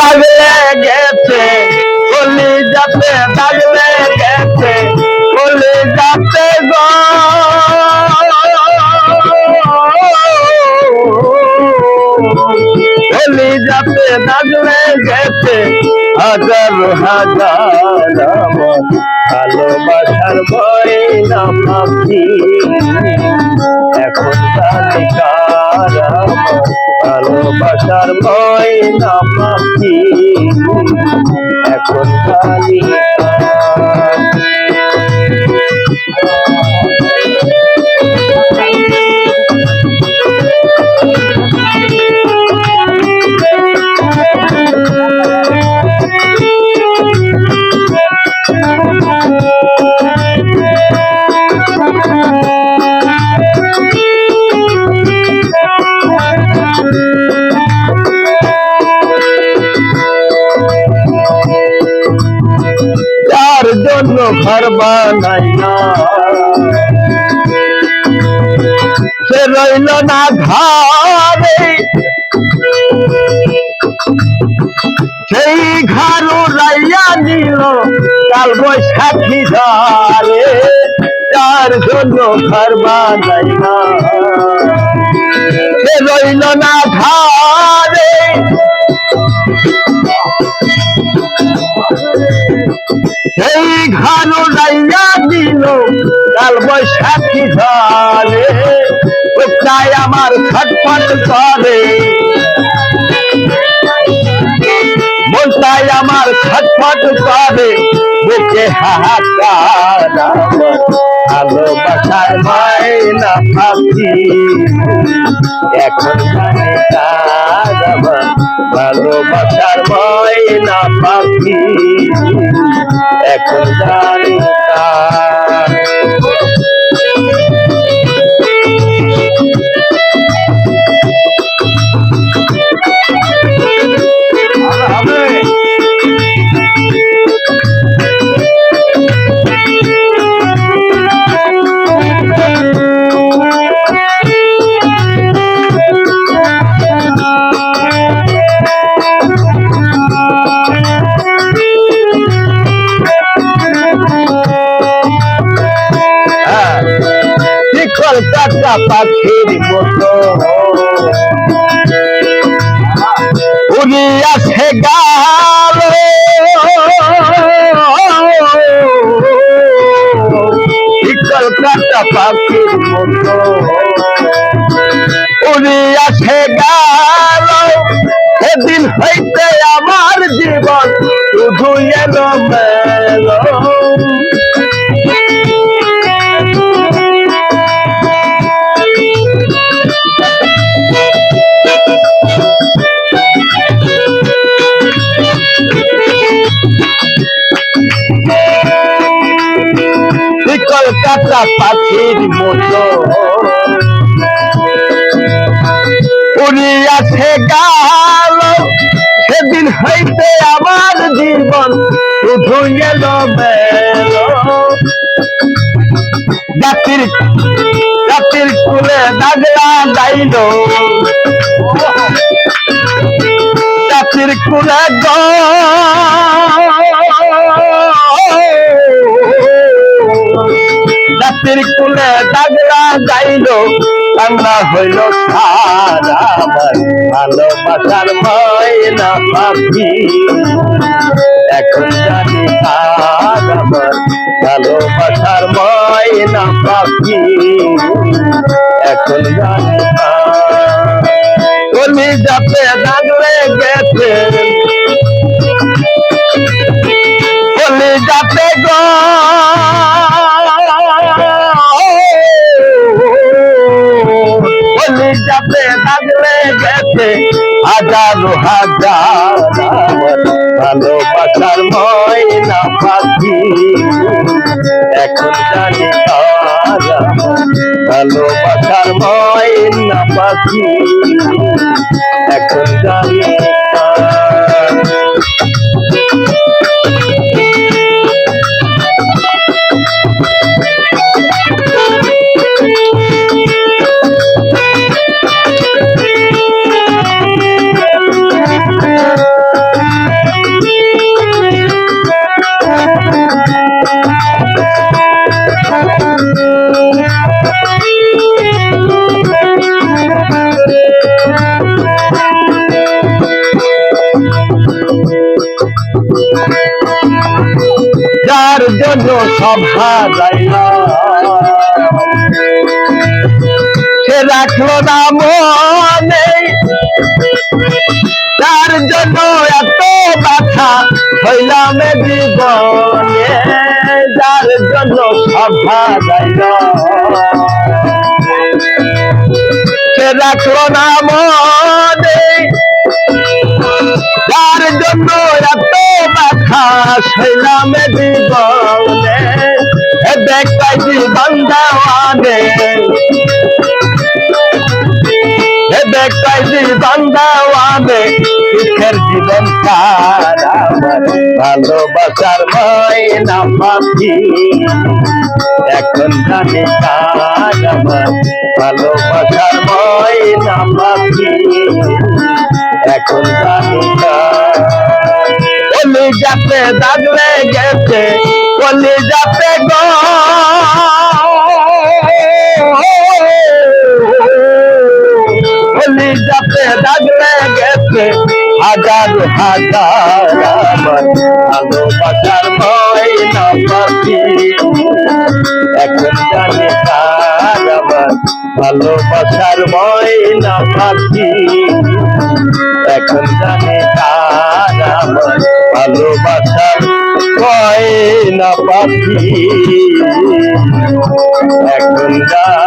দাগলে গেছে কলি যাতে দাগলে গেছে কলি যাতে গো। কলি যাতে দাগলে গেছে, হাজার হাজার ভালোবাসার ময়না পাখি এখন তালিকার এখন ঘর বানাই না। সে রইল না ঘরে। সেই ঘর রাইয়া নিল কাল বৈশাখী ধারে। যার জন্য ঘর বানাই না। সে রইল না ঘরে। সেই ঘর রাইয়া দিল কাল বৈশাখী ঝরে তাই আমার ছটফট করে। মনটাই আমার ছটফট করে। বুকে হাহাকার ভালোবাসার মায়না পাখি। এখন জানে এখন কাটা পাখির মতো। উড়ি আসে গাল শিকল পাখির মতো। উড়ি আসে গাল, সেদিন হইতে আমার জীবন শুধু এলো কাটা পাখির মতো। উড়িয়াছে গাল সেদিন হইতে আমার জীবন শুধু গেল জাতির জাতির কুলে দাগলা গাইল। জাতির কুলে দাগলা গাইল, কান্না হইল আমার ভালোবাসার ময়না পাখি এখন জানি আমার ভালোবাসার ময়না পাখি এখন জানি কলি যাতে দাগলে গেছে। হাজারো হাজার ভালোবাসার ময়না পাখি। এখন জানি ভালোবাসার ময়না পাখি। এখন জানি তার জন্য সব হারাইলাম সে রাখল না মনে, তার জন্য এত ব্যথা হইলাম জীবনে, যার জন্য সব হারাইলাম সে রাখল না মনে যার জন্য এত ব্যথা সইলাম এ জীবনে এ দেখতাই জীবন দেওয়ানে এ দেখতাই জীবন দেওয়ানে সুখের জীবন তার ভালোবাসার ময়না পাখি এখন জানি তার ভালোবাসার ময়না পাখি এখন জানি না কলি যাতে দাগ লেগেছে কলি যাতে গো হাজার হাজার আমার ভালোবাসার ময়না পাখি এখন জানি তার আমার ভালোবাসার ময়না পাখি এখন জানি তার আমার ভালোবাসার ময়না পাখি এখন জানি